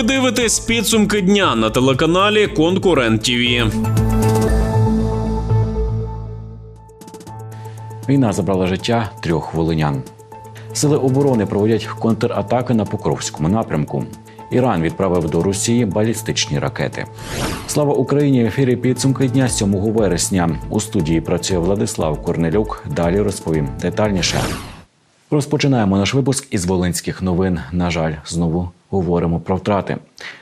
Ви дивитесь підсумки дня на телеканалі Конкурент ТІВІ. Війна забрала життя трьох волинян. Сили оборони проводять контратаки на Покровському напрямку. Іран відправив до Росії балістичні ракети. Слава Україні! В ефірі підсумки дня 7 вересня. У студії працює Владислав Корнелюк. Далі розповім детальніше. Розпочинаємо наш випуск із волинських новин. На жаль, знову говоримо про втрати.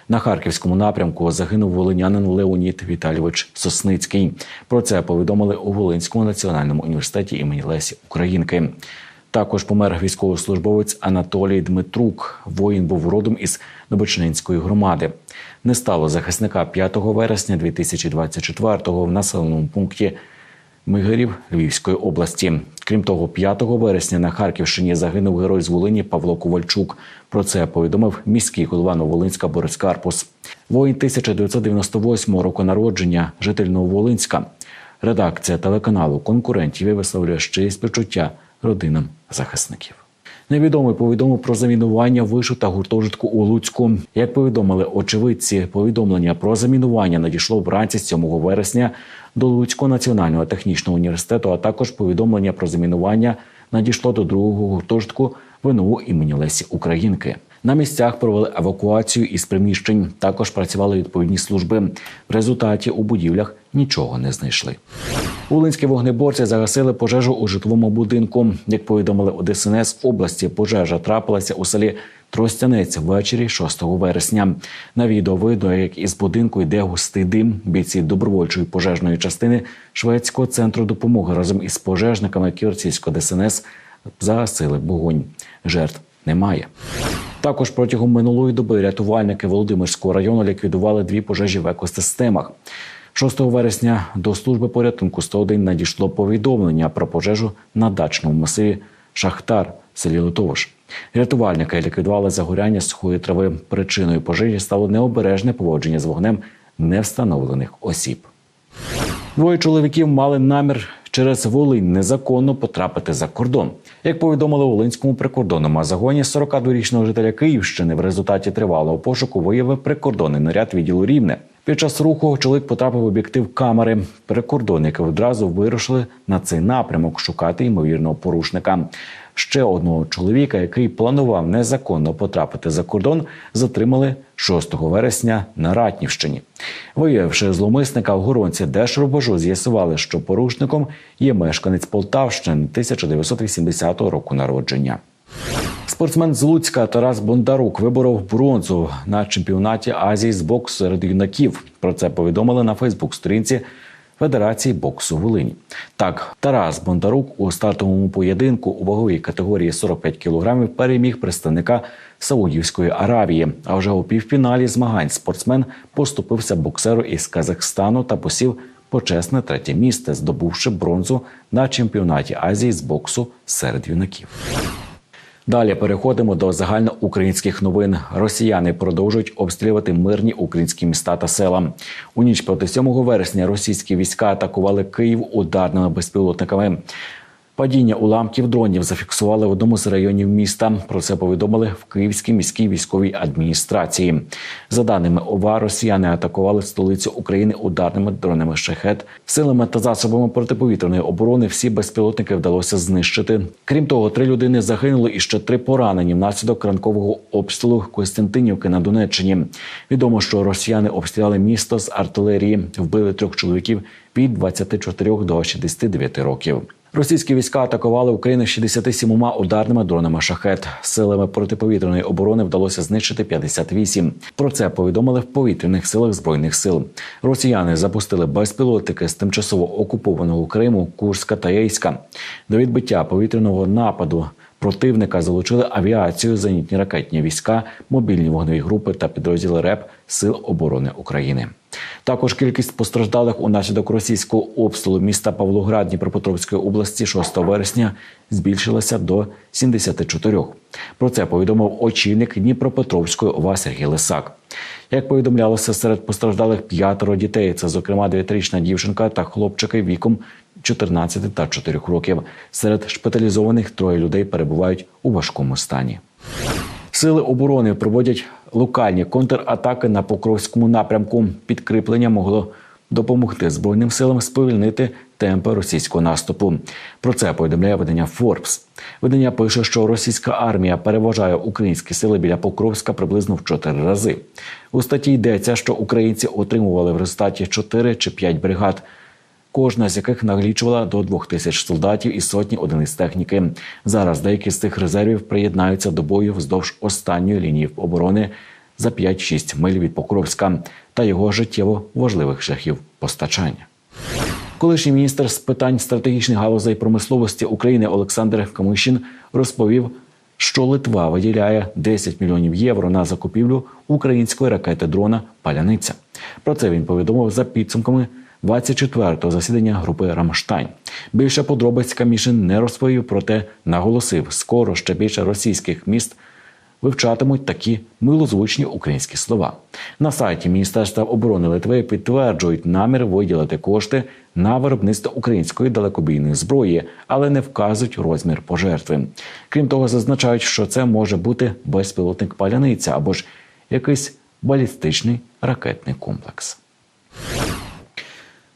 На харківському напрямку загинув волинянин Леонід Віталійович Сосницький. Про це повідомили у Волинському національному університеті імені Лесі Українки. Також помер військовослужбовець Анатолій Дмитрук. Воїн був родом із Добочнинської громади. Не стало захисника 5 вересня 2024-го в населеному пункті Мигирів Львівської області. Крім того, 5 вересня на Харківщині загинув герой з Волині Павло Ковальчук. Про це повідомив міський голова Новолинська Борис Карпус. Воїн 1998 року народження, житель Нововолинська. Редакція телеканалу конкурентів висловлює щирі співчуття родинам захисників. Невідомий повідомив про замінування вишу та гуртожитку у Луцьку. Як повідомили очевидці, повідомлення про замінування надійшло вранці 7 вересня до Луцького національного технічного університету. А також повідомлення про замінування надійшло до другого гуртожитку ВНУ імені Лесі Українки. На місцях провели евакуацію із приміщень. Також працювали відповідні служби. В результаті у будівлях нічого не знайшли. Волинські вогнеборці загасили пожежу у житловому будинку. Як повідомили у ДСНС області, пожежа трапилася у селі Тростянець ввечері 6 вересня. На відео видно, як із будинку йде густий дим. Бійці добровольчої пожежної частини шведського центру допомоги разом із пожежниками Ківерцівського ДСНС загасили вогонь. Жертв немає. Також протягом минулої доби рятувальники Володимирського району ліквідували дві пожежі в екосистемах. 6 вересня до служби порятунку 101 надійшло повідомлення про пожежу на дачному масиві Шахтар в селі Литовиш. Рятувальники ліквідували загоряння сухої трави. Причиною пожежі стало необережне поводження з вогнем невстановлених осіб. Двоє чоловіків мали намір через Волинь незаконно потрапити за кордон. Як повідомили у Волинському прикордонному загоні, 42-річного жителя Київщини в результаті тривалого пошуку виявив прикордонний наряд відділу Рівне. Під час руху чоловік потрапив в об'єктив камери. Прикордонники одразу вирушили на цей напрямок шукати ймовірного порушника. Ще одного чоловіка, який планував незаконно потрапити за кордон, затримали 6 вересня на Ратнівщині. Виявивши зловмисника в горонці Держробожу, з'ясували, що порушником є мешканець Полтавщини 1980 року народження. Спортсмен з Луцька Тарас Бондарук виборов бронзу на чемпіонаті Азії з боксу серед юнаків. Про це повідомили на Фейсбук-сторінці Федерації боксу Волині. Так, Тарас Бондарук у стартовому поєдинку у ваговій категорії 45 кілограмів переміг представника Саудівської Аравії. А вже у півфіналі змагань спортсмен поступився боксеру із Казахстану та посів почесне третє місце, здобувши бронзу на чемпіонаті Азії з боксу серед юнаків. Далі переходимо до загальноукраїнських новин. Росіяни продовжують обстрілювати мирні українські міста та села. У ніч проти 7 вересня російські війська атакували Київ ударними безпілотниками. Падіння уламків дронів зафіксували в одному з районів міста. Про це повідомили в Київській міській військовій адміністрації. За даними ОВА, росіяни атакували столицю України ударними дронами шахет. Силами та засобами протиповітряної оборони всі безпілотники вдалося знищити. Крім того, три людини загинули і ще три поранені внаслідок ранкового обстрілу Костянтинівки на Донеччині. Відомо, що росіяни обстріляли місто з артилерії, вбили трьох чоловіків від 24 до 69 років. Російські війська атакували Україну 67 ударними дронами шахет. Силами протиповітряної оборони вдалося знищити 58. Про це повідомили в повітряних силах збройних сил. Росіяни запустили безпілотники з тимчасово окупованого Криму, Курська та Єйська. До відбиття повітряного нападу. Противника залучили авіацію, зенітні ракетні війська, мобільні вогневі групи та підрозділи РЕП Сил оборони України. Також кількість постраждалих унаслідок російського обстрілу міста Павлоград Дніпропетровської області 6 вересня збільшилася до 74. Про це повідомив очільник Дніпропетровської ОВА Сергій Лисак. Як повідомлялося, серед постраждалих п'ятеро дітей. Це, зокрема, 9-річна дівчинка та хлопчики віком 14 та 4 років. Серед шпиталізованих троє людей перебувають у важкому стані. Сили оборони проводять локальні контратаки на Покровському напрямку. Підкріплення могло допомогти збройним силам сповільнити темпи російського наступу. Про це повідомляє видання Forbes. Видання пише, що російська армія переважає українські сили біля Покровська приблизно в чотири рази. У статті йдеться, що українці отримували в результаті 4 чи 5 бригад кожна з яких налічувала до двох тисяч солдатів і сотні одиниць техніки. Зараз деякі з цих резервів приєднаються до бою вздовж останньої лінії оборони за 5-6 миль від Покровська та його життєво важливих шляхів постачання. Колишній міністр з питань стратегічних галузей промисловості України Олександр Камишин розповів, що Литва виділяє 10 мільйонів євро на закупівлю української ракети дрона Паляниця. Про це він повідомив за підсумками 24-го засідання групи Рамштайн. Більше подробиць Камішин не розповів, проте наголосив, скоро ще більше російських міст вивчатимуть такі милозвучні українські слова. На сайті Міністерства оборони Литви підтверджують намір виділити кошти на виробництво української далекобійної зброї, але не вказують розмір пожертви. Крім того, зазначають, що це може бути безпілотник паляниця або ж якийсь балістичний ракетний комплекс.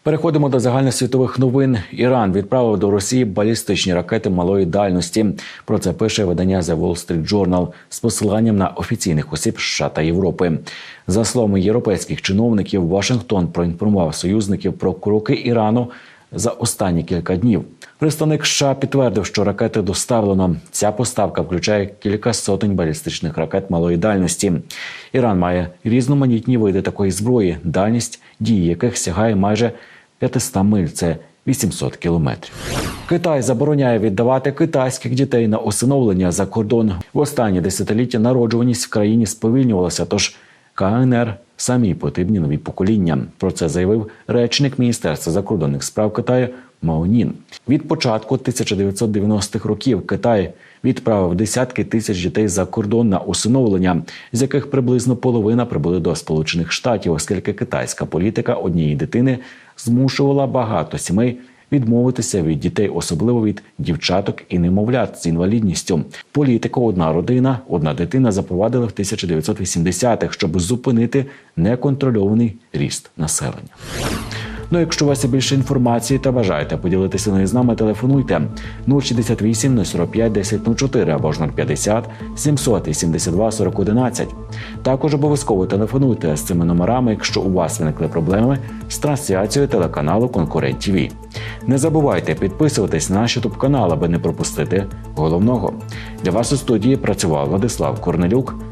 Переходимо до загальносвітових новин. Іран відправив до Росії балістичні ракети малої дальності. Про це пише видання The Wall Street Journal з посиланням на офіційних осіб США та Європи. За словами європейських чиновників, Вашингтон проінформував союзників про кроки Ірану за останні кілька днів. Представник США підтвердив, що ракети доставлено. Ця поставка включає кілька сотень балістичних ракет малої дальності. Іран має різноманітні види такої зброї, дальність дії яких сягає майже 500 миль. Це 800 кілометрів. Китай забороняє віддавати китайських дітей на усиновлення за кордон. В останні десятиліття народжуваність в країні сповільнювалася. Тож КНР самі потрібні нові покоління. Про це заявив речник Міністерства закордонних справ Китаю Маонін. Від початку 1990-х років Китай відправив десятки тисяч дітей за кордон на усиновлення, з яких приблизно половина прибули до Сполучених Штатів, оскільки китайська політика однієї дитини змушувала багато сімей відмовитися від дітей, особливо від дівчаток і немовлят з інвалідністю. Політику одна родина, одна дитина запровадили в 1980-х, щоб зупинити неконтрольований ріст населення. Ну, якщо у вас є більше інформації та бажаєте поділитися нею з нами, телефонуйте 068 045 1004 або ж 050 772 4011. Також обов'язково телефонуйте з цими номерами, якщо у вас виникли проблеми з трансляцією телеканалу Конкурент ТВ. Не забувайте підписуватись на наш YouTube канал, аби не пропустити головного. Для вас у студії працював Владислав Корнелюк.